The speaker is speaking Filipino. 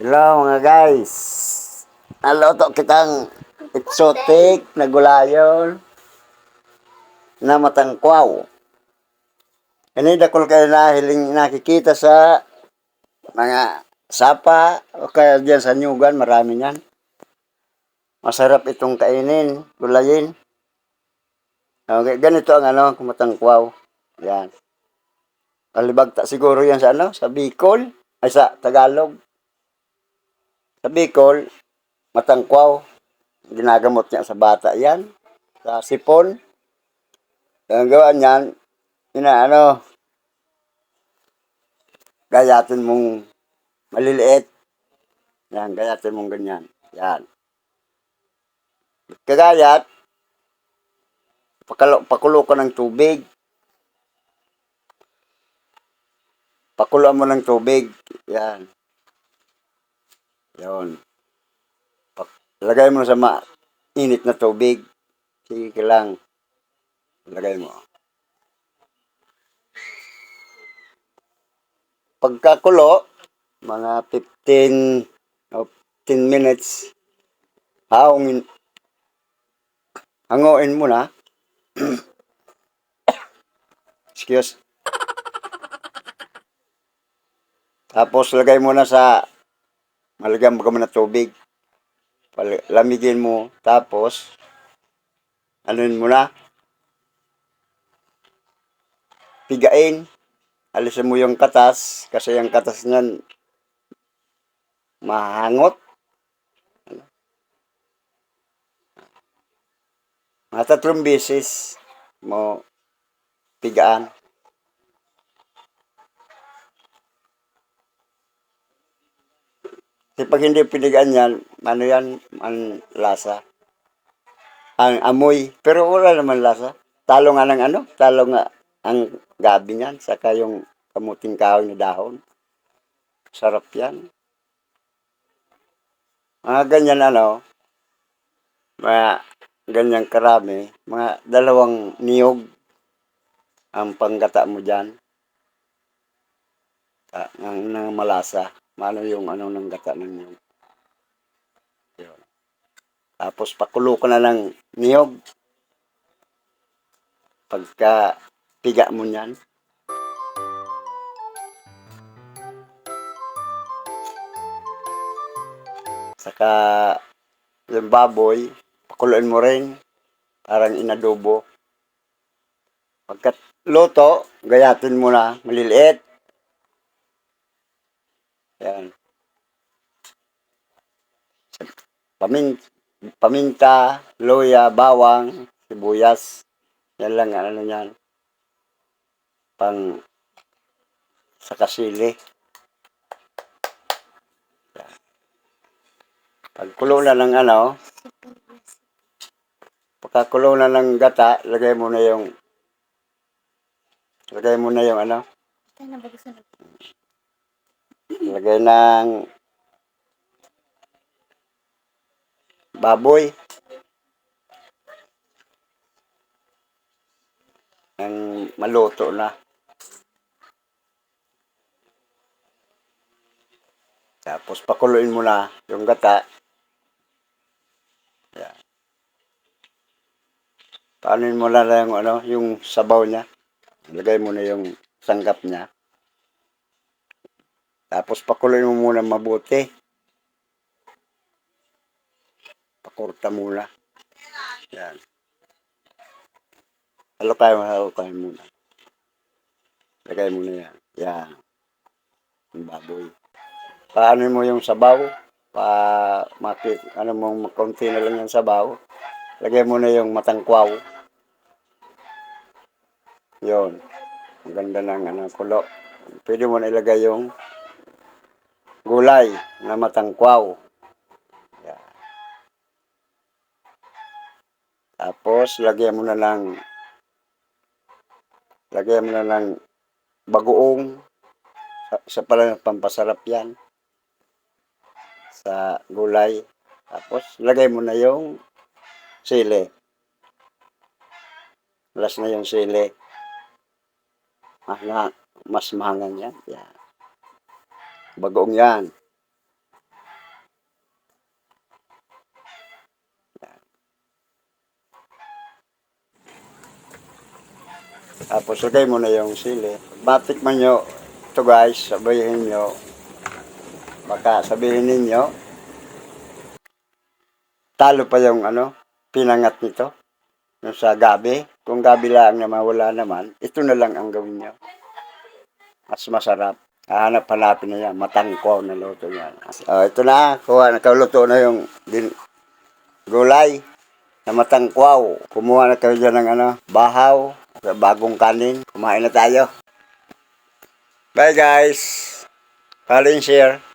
Hello mga guys. Naloto kitang exotic na gulayon na matangkwaw. Ini dakol kayo na hiling nakikita sa mga sapa o kaya dyan sa nyugan, marami niyan. Masarap itong kainin, gulayin. Okay, ganito ang ano, kumatangkwaw. Yan. Alibagta siguro yan sa ano, sa Bicol, ay sa Tagalog. Sa Bicol, matangkwaw. Ginagamot niya sa bata yan. Sa sipon. Ang gawa niyan, ina ano, gayatin mong maliliit. Yan, gayatin mong ganyan. Yan. Kagayat, pakulo ka ng tubig. Pakuloan mo ng tubig. Yan. Yun. Lagay mo sa mainit na tubig. Sige lang. Lagay mo. Pagkakulo, mga 15 o 10 minutes, haungin, hanguin mo na. Excuse. Tapos lagay mo na sa malagyan mo ka na tubig. Lamigin mo. Tapos, anuin mo na. Pigain. Alisin mo yung katas. Kasi yung katas niyan, mahangot. Mga tatlong beses mo pigaan. Kasi pag hindi pinigaan yan, ano yan, ang lasa. Ang amoy. Pero wala naman lasa. Talo nga ng ano, talo nga ang gabi niyan, saka yung kamuting kahoy na dahon. Sarap yan. Mga ganyan ano, mga ganyan karami, mga dalawang niyog ang panggata mo dyan. Ah, ng, ng malasa. Mano yung ano ng gata ng. Tapos pakulo ko na ng niyog. Pagka piga mo niyan. Saka yung baboy, pakuluin mo rin. Parang inadobo. Pagkat luto, gayatin mo na, maliliit. Yan. Pamin paminta, luya, bawang, sibuyas. Yan lang ang ano yan. Pang sa kasili. Pagkulo na ng ano, pagkakulo na ng gata, lagay mo na yung lagay mo na yung ano, Tayo na bago sa lagay ng baboy. Ang maluto na. Tapos pakuluin mo na yung gata. Yan. Paanin mo na lang ano, yung sabaw niya. Lagay mo na yung sanggap niya. Tapos pakuluin mo muna mabuti. Pakurta muna. Yan. Halo kayo, halo kayo muna. Lagay mo na yan. Yan. Yung baboy. Paano mo yung sabaw? Pa, makit, ano mo, konti na lang yung sabaw. Lagay mo na yung matangkwaw. Yon. Ang ganda ng ano, kulo. Pwede mo na ilagay yung gulay na matangkwaw. Tapos, lagyan mo na lang lagyan mo na lang bagoong. Sa- Isa pala pampasarap yan. Sa gulay. Tapos, lagay mo na yung sili. Last na yung sili. Ah, na, mas mahangan yan. Yan. Bagoong yan. Tapos lagay mo na yung sili. Batik man nyo ito guys, sabihin nyo. Baka sabihin ninyo, talo pa yung ano, pinangat nito. Yung sa gabi, kung gabi lang na mawala naman, ito na lang ang gawin nyo. Mas masarap. Hanap-hanapin na yan. Matangko na luto yan. Oh, ito na. Kuha, nakaluto na yung din, gulay na matangkwaw. Kumuha na kayo dyan ng ano, bahaw, bagong kanin. Kumain na tayo. Bye guys. Follow and share.